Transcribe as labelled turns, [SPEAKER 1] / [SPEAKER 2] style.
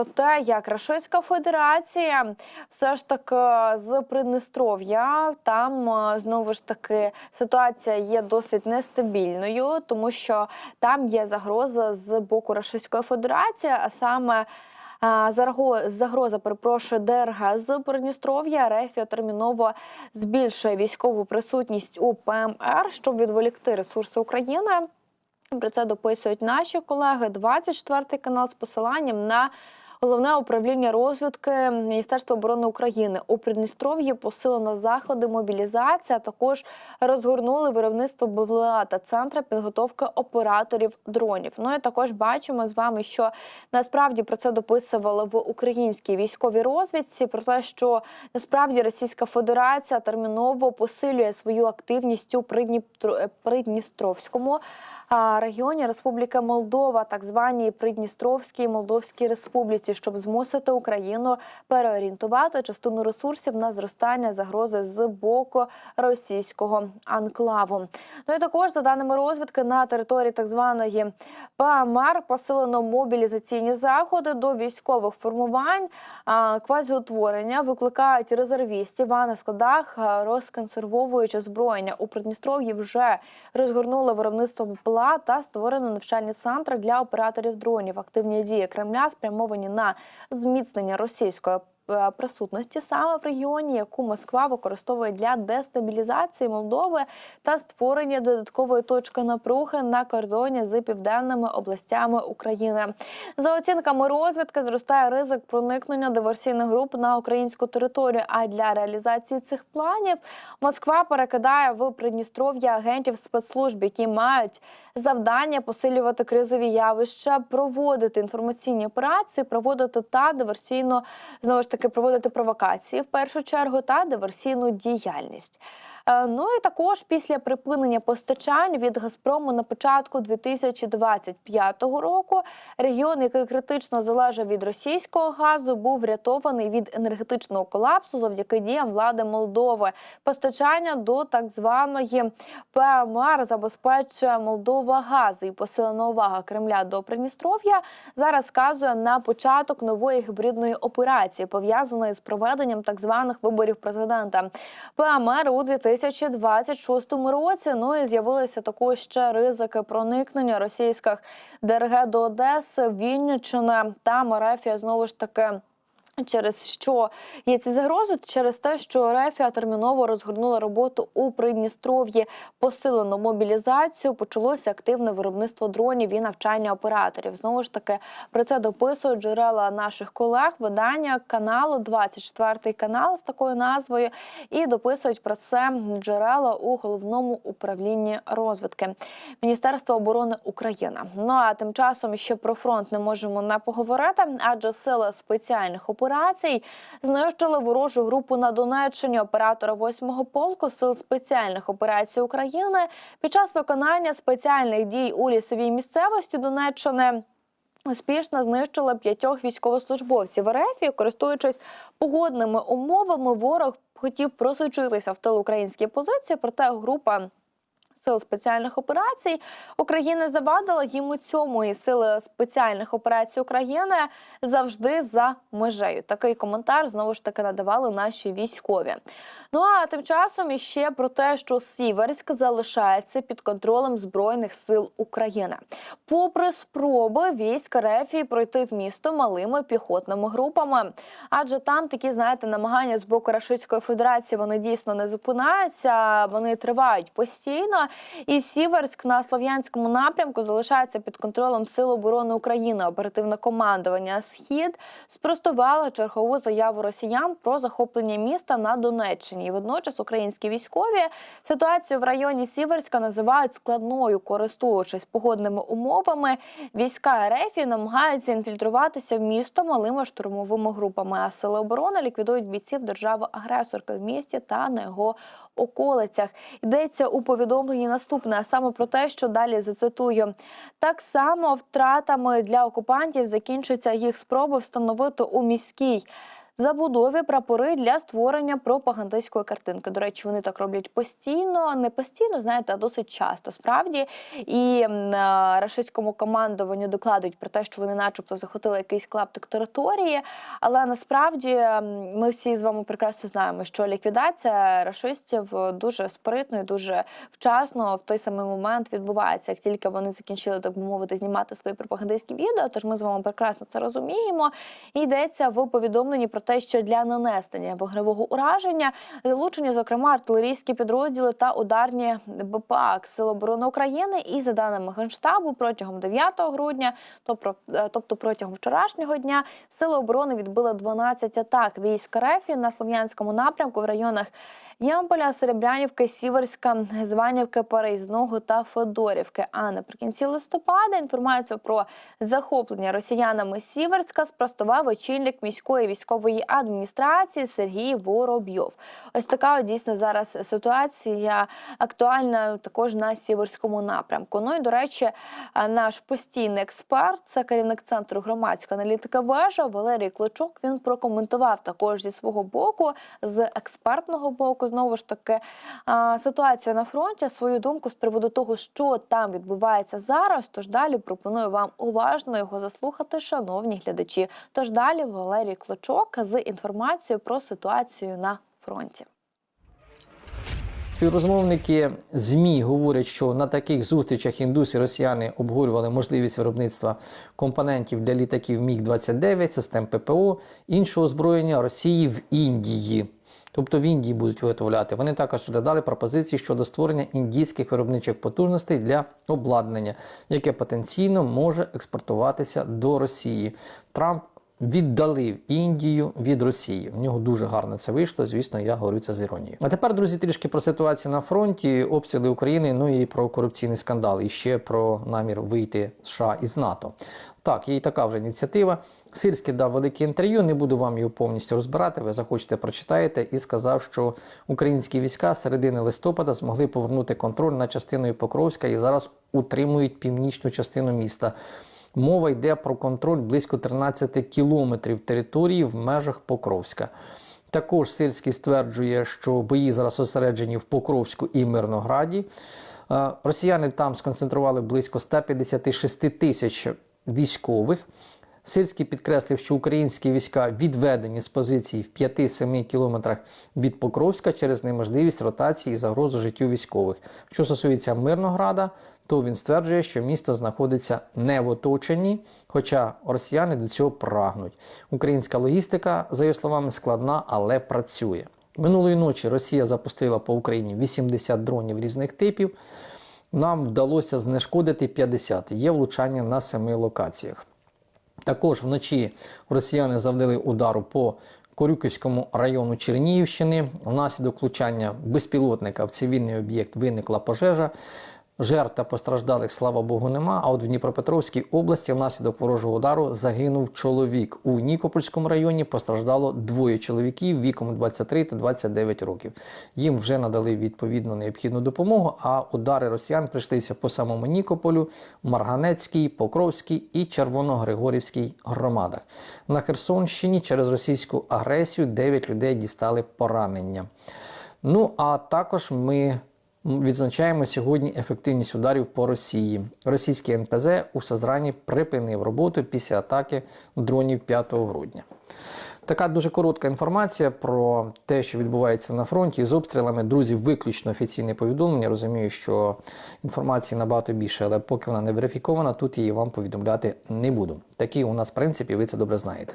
[SPEAKER 1] про те, як Російська Федерація все ж таки з Придністров'я там е, знову ж таки ситуація є досить нестабільною, тому що там є загроза з боку Російської Федерації, а саме. Загроза, перепрошую, ДРГ з Придністров'я. Рефія терміново збільшує військову присутність у ПМР, щоб відволікти ресурси України. Про це дописують наші колеги. 24 канал з посиланням на головне управління розвідки Міністерства оборони України у Придністров'ї посилено заходи мобілізації, а також розгорнули виробництво БВЛА та центри підготовки операторів дронів. Ну і також бачимо з вами, що насправді про це дописували в українській військовій розвідці. Про те, що насправді Російська Федерація терміново посилює свою активність у Придністровському регіоні Республіка Молдова, так званій Придністровській Молдовській Республіці, щоб змусити Україну переорієнтувати частину ресурсів на зростання загрози з боку російського анклаву. Ну і також за даними розвідки на території так званої ПАМАР посилено мобілізаційні заходи до військових формувань, квазіутворення викликають резервістів, а на складах розконсервовуючи озброєння у Придністров'ї вже розгорнули виробництво БПЛА та створено навчальні центри для операторів дронів. Активні дії Кремля спрямовані на зміцнення російської присутності саме в регіоні, яку Москва використовує для дестабілізації Молдови та створення додаткової точки напруги на кордоні з південними областями України. За оцінками розвідки, зростає ризик проникнення диверсійних груп на українську територію. А для реалізації цих планів Москва перекидає в Придністров'я агентів спецслужб, які мають завдання посилювати кризові явища, проводити інформаційні операції, проводити та диверсійно знову ж таки проводити провокації в першу чергу та диверсійну діяльність. Е, Ну і також після припинення постачань від Газпрому на початку 2025 року регіон, який критично залежав від російського газу, був врятований від енергетичного колапсу завдяки діям влади Молдови. Постачання до так званої ПМР забезпечує Молдова газ і посилена увага Кремля до Придністров'я зараз вказує на початок нової гібридної операції, пов'язаної з проведенням так званих виборів президента. ПМР у 2026 році. Ну і з'явилися також ще ризики проникнення російських ДРГ до Одеси, Вінниччини та Марафія знову ж таки. Через що є ці загрози? Через те, що Рефія терміново розгорнула роботу у Придністров'ї, посилено мобілізацію, почалося активне виробництво дронів і навчання операторів. Знову ж таки, про це дописують джерела наших колег, видання каналу 24 канал з такою назвою, і дописують про це джерела у головному управлінні розвідки Міністерства оборони України. Ну а тим часом ще про фронт не можемо не поговорити, адже сили спеціальних операцій знищили ворожу групу на Донеччині оператора 8-го полку сил спеціальних операцій України під час виконання спеціальних дій у лісовій місцевості Донеччини. Успішно знищили п'ятьох військовослужбовців РФ, користуючись погодними умовами, ворог хотів просочитися в тил української позиції, проте група. Сил спеціальних операцій України завадила їм у цьому, і сили спеціальних операцій України завжди за межею. Такий коментар знову ж таки надавали наші військові. Ну а тим часом іще про те, що Сіверськ залишається під контролем збройних сил України, попри спроби військ РФ пройти в місто малими піхотними групами, адже там такі, знаєте, намагання з боку Рашистської Федерації вони дійсно не зупиняються, вони тривають постійно. І Сіверськ на слов'янському напрямку залишається під контролем Сил оборони України. Оперативне командування Схід спростувало чергову заяву росіян про захоплення міста на Донеччині. Водночас українські військові ситуацію в районі Сіверська називають складною, користуючись погодними умовами. Війська РФ намагаються інфільтруватися в місто малими штурмовими групами. А сили оборони ліквідують бійців держави-агресорки в місті та на його околицях. Йдеться у повідомленні наступне, а саме про те, що далі зацитую. Так само втратами для окупантів закінчаться їх спроби встановити у міській забудові прапори для створення пропагандистської картинки. До речі, вони так роблять постійно, не постійно, знаєте, а досить часто. Справді і рашистському командуванню докладують про те, що вони, начебто, захопили якийсь клаптик території. Але насправді ми всі з вами прекрасно знаємо, що ліквідація рашистів дуже спритно і дуже вчасно в той самий момент відбувається, як тільки вони закінчили, так би мовити, знімати свої пропагандистські відео. Тож ми з вами прекрасно це розуміємо. І йдеться в повідомленні про те, що для нанесення вогневого ураження залучені, зокрема, артилерійські підрозділи та ударні БПАК Сил оборони України. І за даними генштабу, протягом 9 грудня, е, тобто протягом вчорашнього дня, сили оборони відбили 12 атак військ РФ на слов'янському напрямку в районах. Ямполя, Серебрянівки, Сіверська, Званівки, Переїзного та Федорівки. А наприкінці листопада інформацію про захоплення росіянами Сіверська спростував очільник міської військової адміністрації Сергій Воробйов. Ось така дійсно зараз ситуація актуальна також на сіверському напрямку. Ну і до речі, наш постійний експерт, це керівник центру громадської аналітики вежа Валерій Кличок. Він прокоментував також зі свого боку, з експертного боку, знову ж таки а, ситуацію на фронті, свою думку з приводу того, що там відбувається зараз. Тож далі пропоную вам уважно його заслухати, шановні глядачі. Тож далі Валерій Клочок з інформацією про ситуацію на фронті.
[SPEAKER 2] Співрозмовники ЗМІ говорять, що на таких зустрічах індуси росіяни обговорювали можливість виробництва компонентів для літаків Міг-29, систем ППО, іншого озброєння Росії в Індії. Тобто в Індії будуть виготовляти. Вони також додали пропозиції щодо створення індійських виробничих потужностей для обладнання, яке потенційно може експортуватися до Росії. Трамп віддалив Індію від Росії. В нього дуже гарно це вийшло. Звісно, я говорю це з іронією. А тепер, друзі, трішки про ситуацію на фронті, обстріли України, ну і про корупційний скандал, і ще про намір вийти США із НАТО. Так, є і така вже ініціатива. Сирський дав велике інтерв'ю, не буду вам його повністю розбирати. Ви захочете прочитаєте, і сказав, що українські війська з середини листопада змогли повернути контроль над частиною Покровська і зараз утримують північну частину міста. Мова йде про контроль близько 13 кілометрів території в межах Покровська. Також Сирський стверджує, що бої зараз зосереджені в Покровську і Мирнограді. Е, Росіяни там сконцентрували близько 156 тисяч військових. Сирський підкреслив, що українські війська відведені з позицій в 5-7 кілометрах від Покровська через неможливість ротації і загрозу життю військових. Що стосується Мирнограда, то він стверджує, що місто знаходиться не в оточенні, хоча росіяни до цього прагнуть. Українська логістика, за його словами, складна, але працює. Минулої ночі Росія запустила по Україні 80 дронів різних типів. Нам вдалося знешкодити 50. Є влучання на семи локаціях. Також вночі росіяни завдали удару по Корюківському району Чернігівщини. Внаслідок влучання безпілотника в цивільний об'єкт виникла пожежа. Жертв та постраждалих, слава Богу, нема. А от в Дніпропетровській області внаслідок ворожого удару загинув чоловік. У Нікопольському районі постраждало двоє чоловіків віком 23 та 29 років. Їм вже надали відповідну необхідну допомогу. А удари росіян прийшлися по самому Нікополю, Марганецькій, Покровській і Червоногригорівській громадах. На Херсонщині через російську агресію 9 людей дістали поранення. Ну а також ми відзначаємо сьогодні ефективність ударів по Росії. Російський НПЗ у Сазрані припинив роботу після атаки дронів 5 грудня. Така дуже коротка інформація про те, що відбувається на фронті з обстрілами. Друзі, виключно офіційне повідомлення. Розумію, що інформації набагато більше, але поки вона не верифікована, тут її вам повідомляти не буду. Такі у нас в принципі, ви це добре знаєте.